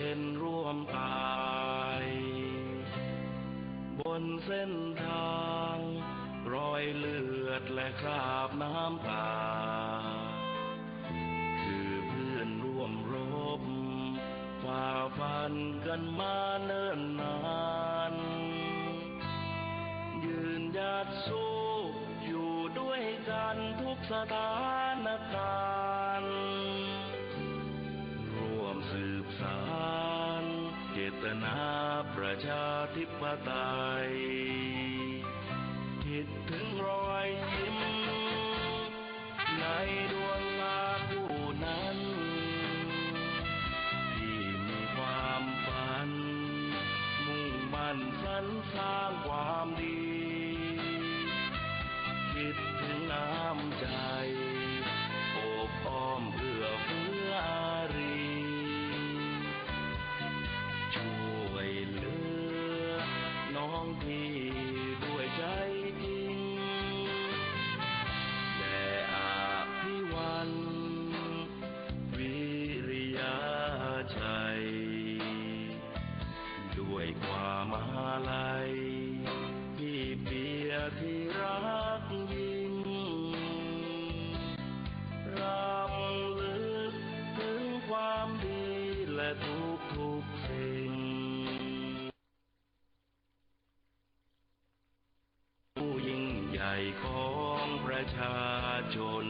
เป็นร่วมตาย บนเส้นทาง รอยเลือดและคราบน้ำตา คือเพื่อนร่วมรบฝ่าฟันกันมาเนิ่นนาน ยืนหยัดสู้อยู่ด้วยกันทุกสถานการณ์ ประชาธิปไตย ชาชน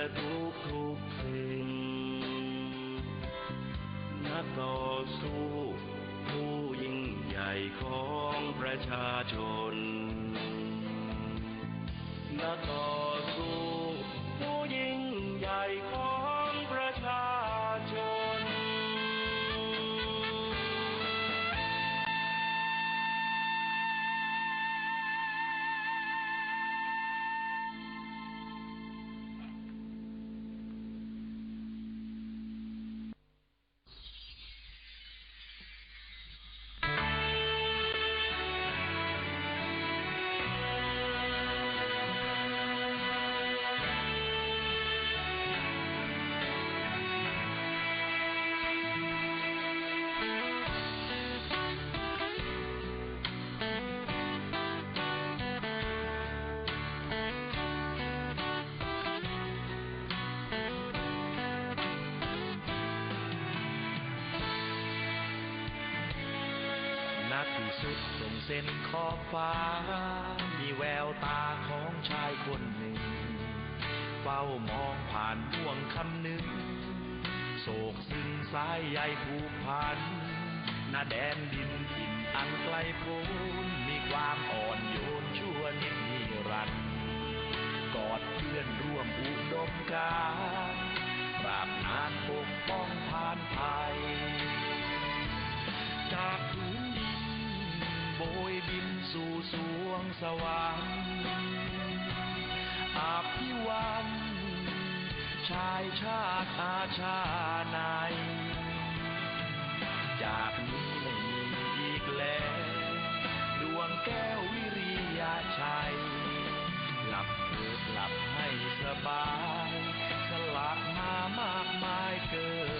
และทุกทุกๆสิ่งนักต่อสู้ ผู้ยิ่งใหญ่ของประชาชนนักต่อ เส้นขอบฟ้า มีแววตาของชายคนหนึ่ง เฝ้ามองผ่านดวงคำหนึ่ง โศกซึ้งสายใยผูกพันนาแดนดินถิ่นอันไกลโพ้นมีความอ่อนโยนชั่วนิดนิรันดร์กอดเพื่อนร่วมอุดมการปราบนานปกป้องผ่านภัย จากพื้นดิน โบยบินสู่สวงสวรรค์อาภิวันชายชาติอาชาในจากนี้ไม่มีอีกแล้ว ดวงแก้ววิริยาชัย หลับเถิดหลับให้สบาย สลักมามากมายเกิน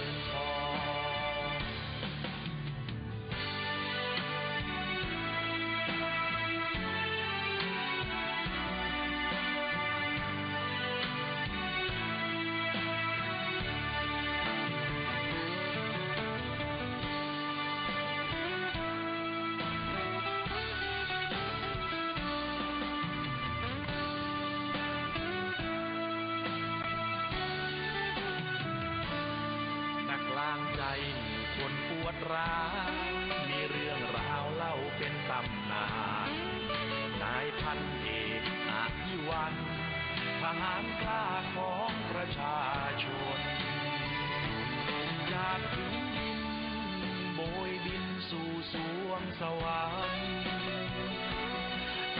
สู่สวงสวรรค์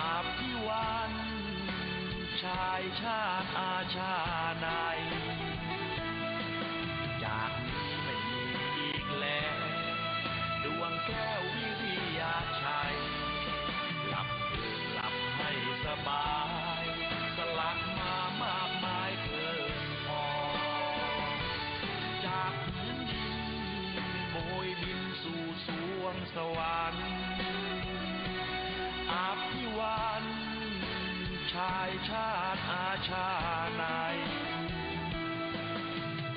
อาภิวันชายชาติอาชาใน สวรรค์อาภิวันชายชาติอาชาใน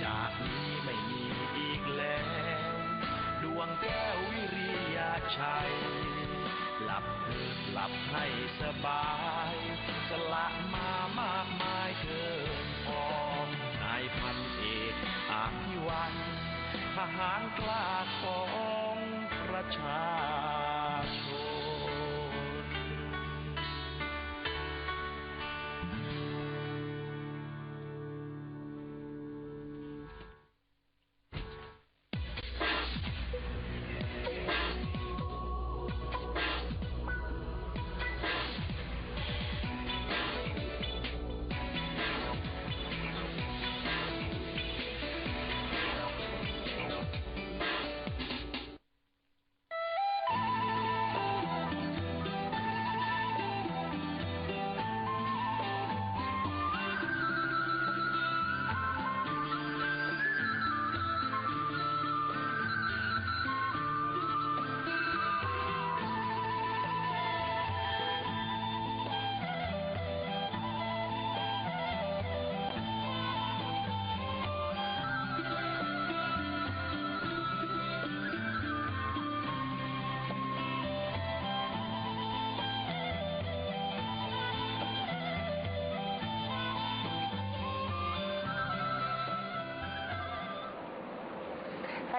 จากนี้ไม่มีอีกแล้ว ดวงแก้ววิริยาชัย หลับเถิดหลับให้สบาย สละมามากมายเกินพอนายพันเอกอาภิวันทหารกล้าของ ระชา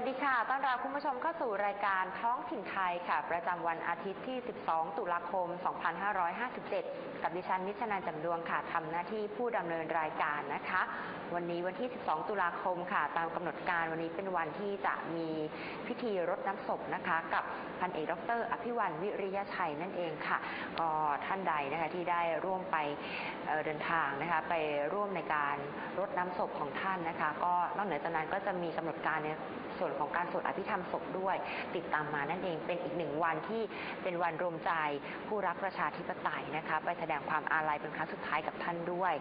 ดีค่ะ ต้อนรับคุณผู้ชมเข้าสู่รายการท้องถิ่นไทยค่ะ ประจำวันอาทิตย์ที่ 12 ตุลาคม 2557 กับดิฉันนิชนันจำดวงค่ะ ทำหน้าที่ผู้ดำเนินรายการนะคะ วันนี้วันที่ 12 ตุลาคมค่ะ ตามกำหนดการวันนี้เป็นวันที่จะมีพิธีรดน้ำศพนะคะ กับพันเอกดร อภิวันวิริยชัยนั่นเองค่ะ ก็ท่านใดนะคะที่ได้ร่วมไปเเดินทางนะคะไปร่วมในการรดน้ำศพของท่านนะคะ ก็นอกเหนือจากนั้นก็จะมีกำหนดการใน ส่วนของการสวดอภิธรรมศพด้วย ติดตามมานั่นเองเป็นอีกหนึ่งวันที่เป็นวันรวมใจผู้รักประชาธิปไตยนะคะ ไปแสดงความอาลัยเป็นครั้งสุดท้ายกับท่านด้วย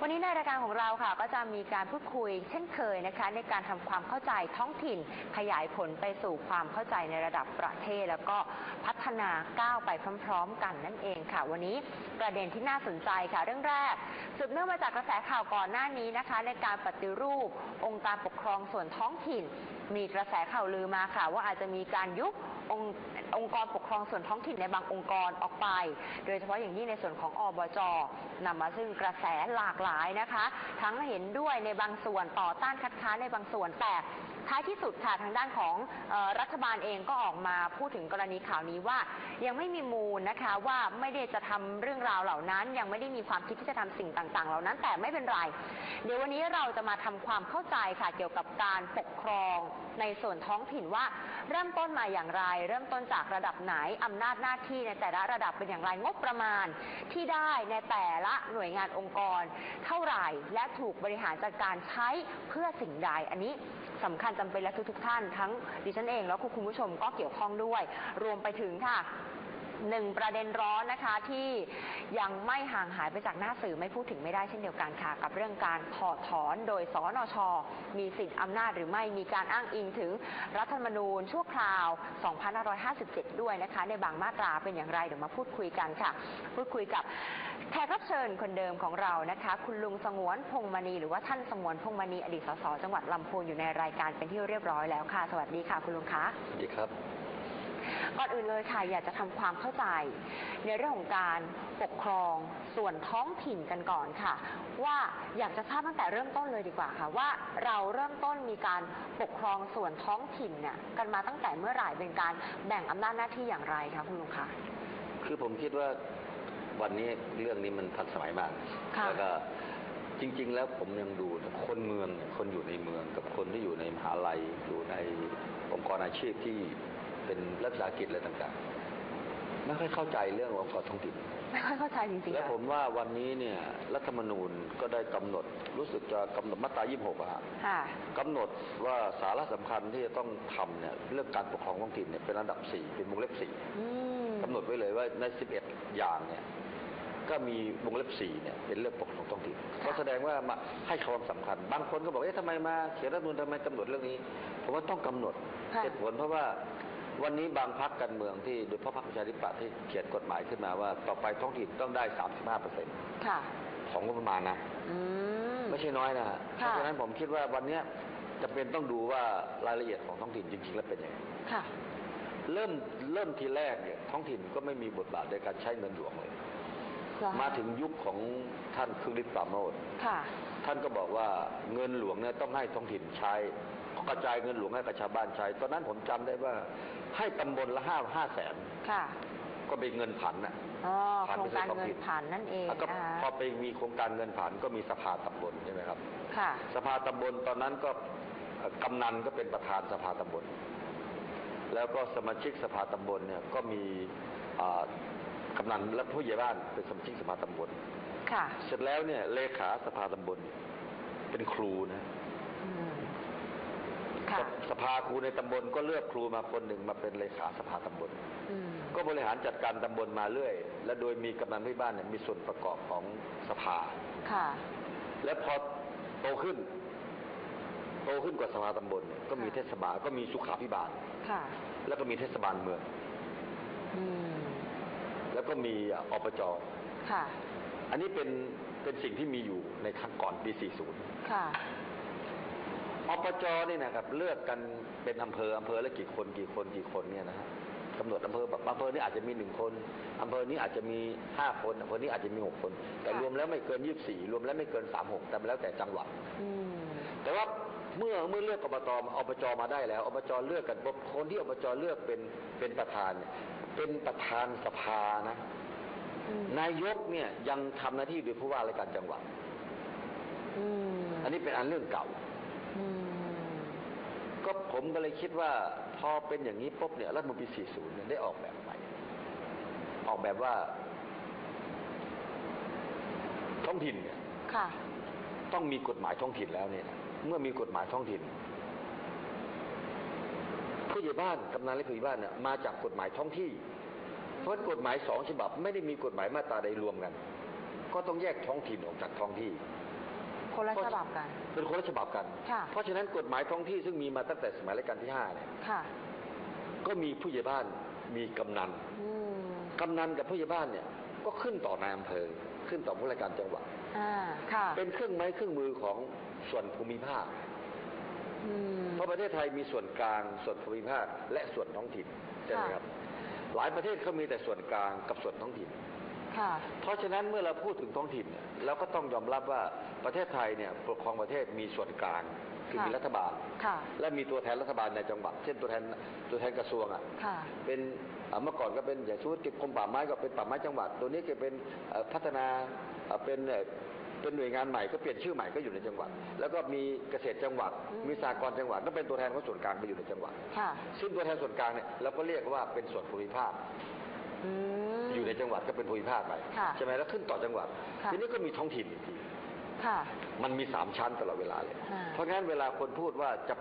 วันนี้ในรายการของเราค่ะ ก็จะมีการพูดคุย เช่นเคยนะคะ ในการทำความเข้าใจท้องถิ่นขยายผลไปสู่ความเข้าใจในระดับประเทศ แล้วก็พัฒนาก้าวไปพร้อม ๆ กันนั่นเองค่ะ วันนี้ประเด็นที่น่าสนใจค่ะ เรื่องแรกสืบเนื่องมาจากกระแสข่าวก่อนหน้านี้นะคะ ในการปฏิรูปองค์การปกครองส่วนท้องถิ่นมีกระแสข่าวลือมาค่ะ ว่าอาจจะมีการยุบองค์องค์กรปกครองส่วนท้องถิ่นในบางองค์กรออกไป โดยเฉพาะอย่างยิ่งในส่วนของอบจนำมาซึ่งกระแสหลากหลายนะคะ ทั้งเห็นด้วยในบางส่วนต่อต้านคัดค้านในบางส่วนแต่ ท้ายที่สุดค่ะทางด้านของออรัฐบาลเองก็ออกมาพูดถึงกรณีข่าวนี้ว่า ยังไม่มีมูลนะคะว่าไม่ได้จะทำเรื่องราวเหล่านั้น ยังไม่ได้มีความคิดที่จะทำสิ่งต่าง ๆ เหล่านั้นแต่ไม่เป็นไร เดี๋ยววันนี้เราจะมาทำความเข้าใจค่ะเกี่ยวกับการปกครองในส่วนท้องถิ่นว่า เริ่มต้นมาอย่างไร เริ่มต้นจากระดับไหนอำนาจหน้าที่ในแต่ละระดับเป็นอย่างไรงบประมาณ ที่ได้ในแต่ละหน่วยงานองค์กร เท่าไหร่และถูกบริหารจัดการใช้เพื่อสิ่งใดอันนี้ สำคัญจำเป็นและทุกๆท่านทั้งดิฉันเองแล้วคุณผู้ชมก็เกี่ยวข้องด้วย รวมไปถึงค่ะ หนึ่งประเด็นร้อนนะคะที่ยังไม่ห่างหายไปจากหน้าสื่อไม่พูดถึงไม่ได้เช่นเดียวกันค่ะ กับเรื่องการถอดถอนโดยสนช มีสิทธิ์อำนาจหรือไม่มีการอ้างอิงถึงรัฐธรรมนูญชั่วคราว 2557 ด้วยนะคะ ในบางมาตราเป็นอย่างไรเดี๋ยวมาพูดคุยกันค่ะ พูดคุยกับแขกรับเชิญคนเดิมของเรานะคะ คุณลุงสงวนพงมณีหรือว่าท่านสงวนพงมณีอดีตสสจังหวัดลำพูนอยู่ในรายการเป็นที่เรียบร้อยแล้วค่ะ สวัสดีค่ะ คุณลุงคะสวัสดีครับ ก่อนอื่นเลยค่ะอยากจะทำความเข้าใจ ในเรื่องของการปกครองส่วนท้องถิ่นกันก่อนค่ะ ว่าอยากจะทราบตั้งแต่เริ่มต้นเลยดีกว่าค่ะ ว่าเราเริ่มต้นมีการปกครองส่วนท้องถิ่นเนี่ยกันมาตั้งแต่เมื่อไหร่เป็นการแบ่งอำนาจหน้าที่อย่างไรคะคุณลุงคะ คือผมคิดว่าวันนี้เรื่องนี้มันทันสมัยมาก ค่ะ แล้วก็จริง ๆ แล้วผมยังดูนะคนเมืองเนี่ยคนอยู่ในเมืองกับคนที่อยู่ในมหาลัยอยู่ในองค์กรอาชีพที่ เป็นรัฐวิสาหกิจอะไรต่างๆ ไม่ค่อยเข้าใจเรื่ององค์กรท้องถิ่นไม่ค่อยเข้าใจจริงๆและค่ะผมว่าวันนี้เนี่ยรัฐธรรมนูญก็ได้กำหนด รู้สึกจะกำหนดมาตรา 26อะฮะค่ะกำหนดว่าสาระสำคัญที่จะต้องทำเนี่ยเรื่องการปกครองท้องถิ่นเนี่ยเป็นระดับ 4 เป็นวงเล็บอืม4กำหนดไว้เลยว่าใน 11 อย่างเนี่ยก็มีวงเล็บ4เนี่ยเป็นเรื่องปกครองท้องถิ่นก็แสดงว่ามาให้ความสำคัญ บางคนก็บอกเอ๊ะทำไมมาเขียนรัฐธรรมนูญทำไมกำหนดเรื่องนี้ ผมว่าต้องกำหนดค่ะเหตุผลเพราะว่า วันนี้บางพรรคการเมืองที่โดยเฉพาะพรรคประชาธิปัตย์ที่เขียนกฎหมายขึ้นมาว่า ต่อไปท้องถิ่นต้องได้ 35เปอร์เซ็นต์ค่ะของงบประมาณนะอืมไม่ใช่น้อยนะฮะเพค่ะราะฉะนั้นผมคิดว่าวันเนี้ยจะเป็นต้องดูว่ารายละเอียดของท้องถิ่นจริงๆแล้วเป็นยังไงค่ะเริ่มเริ่มทีแรกเนี่ยท้องถิ่นก็ไม่มีบทบาทในการใช้เงินหลวงเลยเหรอคะมาถึงยุคของท่านคึกฤทธิ์ปราโมทค่ะท่านก็บอกว่าเงินหลวงเนี่ยต้องให้ท้องถิ่นใช้กระจายเงินหลวงให้กับชาวบ้านใช้ ตอนนั้นผมจำได้ว่า ให้ตำบลละห้าห้าแสนค่ะ ก็เป็นเงินผันนะอ๋อผ่านโครไปงการสู่ท้องเงิถิ่นนผ่านนั่นเองแล้วก็นะคะพอไปมีโครงการเงินผันก็มีสภาตำบลใช่ไหมครับ ค่ะ สภาตำบลตอนนั้นก็เอ่อกำนันก็เป็นประธานสภาตำบล แล้วก็สมาชิกสภาตำบลเนี่ยก็มีอ่ากำนันและผู้ใหญ่บ้านเป็นสมาชิกสภาตำบล ค่ะเสร็จแล้วเนี่ยเลขาสภาตำบลเป็นครูนะ อืมค่ะ สสภาครูในตำบลก็เลือกครูมาคนหนึ่งมาเป็นเลขาสภาตำบลอืมก็บริหารจัดการตำบลมาเรื่อย และโดยมีกำนันผู้ใหญ่บ้านเนี่ยมีส่วนประกอบของสภาค่ะ และพอโตขึ้น โตขึ้นกว่าสภาตำบลเนี่ยก็มีค่ะเทศบาลก็มีสุขาพิบาลค่ะ แล้วก็มีเทศบาลเมืองอืมแล้วก็มีอะอบจค่ะ อันนี้เป็นเป็นสิ่งที่มีอยู่ในครั้งก่อนปี 40 ค่ะ อบจนี่นะครับ เลือกกันเป็นอำเภออำเภอละกี่คนกี่คนกี่คนเนี่ยนะฮะกำหนดอำเภอแบบอำเภอนี้อาจจะมีหนึ่งคนอำเภอนี้อาจจะมีห้าคนอำเภอนี้อาจจะมีหกคน แต่ค่ะรวมแล้วไม่เกินยี่สี่รวมแล้วไม่เกินสามหกแต่แล้วแต่จังหวัดอืมแต่ว่าเมื่อเมื่อเลือกอบตอบจมาได้แล้วอบจเลือกกันปุ๊บคนที่อบจเลือกเป็นเป็นประธานเนี่ยเป็นประธานสภานะอืมนายกเนี่ยยังทำหน้าที่โดยผู้ว่าราชการจังหวัดอืมอันนี้เป็นอันเรื่องเก่าอืม ก็ผมก็เลยคิดว่า พอเป็นอย่างนี้ปุ๊บเนี่ยรัฐมนตรี40เนี่ยได้ออกแบบใหม่ ออกแบบว่า ท้องถิ่นเนี่ยค่ะต้องมีกฎหมายท้องถิ่นแล้วเนี่ยนะเมื่อมีกฎหมายท้องถิ่นผู้ใหญ่บ้านกำนันและผู้ใหญ่บ้านเนี่ยมาจากกฎหมายท้องที่ เพราะกฎหมายสองฉบับ ไม่ได้มีกฎหมายมาตราใดรวมกัน ก็ต้องแยกท้องถิ่นออกจากท้องที่ คนละฉบับกัน เป็นคนละฉบับกัน ค่ะ เพราะฉะนั้นกฎหมายท้องที่ซึ่งมีมาตั้งแต่สมัยรัชกาลที่ห้าเนี่ยค่ะ ก็มีผู้ใหญ่บ้านมีกำนัน อืมกำนันกับผู้ใหญ่บ้านเนี่ยก็ขึ้นต่อนายอำเภอ ขึ้นต่อผู้ราชการจังหวัด อ่า ค่ะเป็นเครื่องไม้เครื่องมือของส่วนภูมิภาค อืม เพราะประเทศไทยมีส่วนกลาง ส่วนภูมิภาค และส่วนท้องถิ่นใช่ไหมค่ะ ครับ หลายประเทศเขามีแต่ส่วนกลางกับส่วนท้องถิ่นค่ะ เพราะฉะนั้นเมื่อเราพูดถึงท้องถิ่นเนี่ยเราก็ต้องยอมรับว่าประเทศไทยเนี่ยปกครองประเทศมีส่วนกลางคือค่ะมีรัฐบาลค่ะและมีตัวแทนรัฐบาลในจังหวัด เช่นตัวแทนตัวแทนกระทรวงอะค่ะเป็นเอ่อเมื่อก่อนก็เป็นอย่างชุดกรมป่าไม้ก็เป็นป่าไม้จังหวัด ตัวนี้ก็เป็นเอ่อพัฒนาเอ่อเป็นเอ่อเป็นหน่วยงานใหม่ก็เปลี่ยนชื่อใหม่ก็อยู่ในจังหวัด แล้วก็มีเกษตรจังหวัดอืมมีสากลจังหวัดก็เป็นตัวแทนของส่วนกลางไปอยู่ในจังหวัดค่ะซึ่งตัวแทนส่วนกลางเนี่ยเราก็เรียกว่าเป็นส่วนภูมิภาค อืมอยู่ในจังหวัดก็เป็นภูมิภาคไปค่ะใช่ไหมแล้วขึ้นต่อจังหวัดค่ะทีนี้ก็มีท้องถิ่นอีกทีค่ะมันมีสามชั้นตลอดเวลาเลยอ่าเพราะงั้นเวลาคนพูดว่าจะ